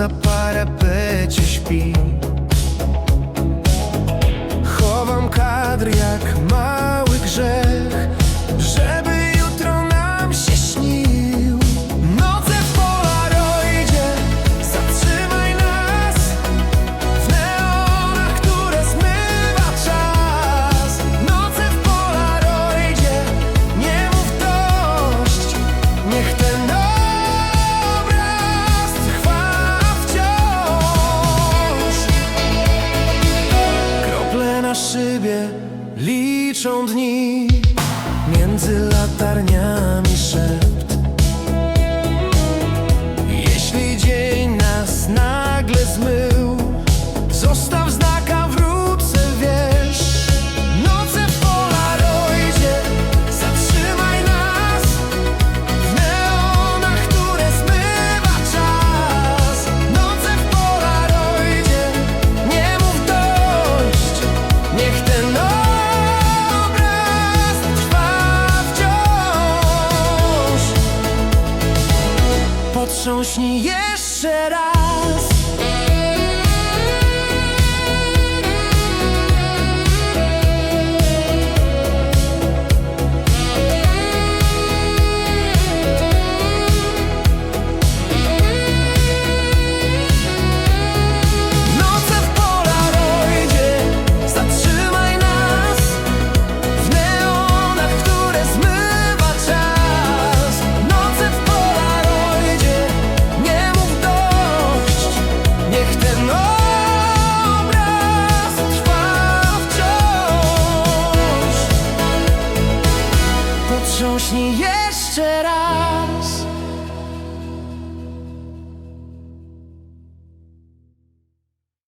na parapecie śpi na szybie liczą dni. Między latarniami szept. Jeśli dzień nas nagle zmył potrząśnij jeszcze raz. 心也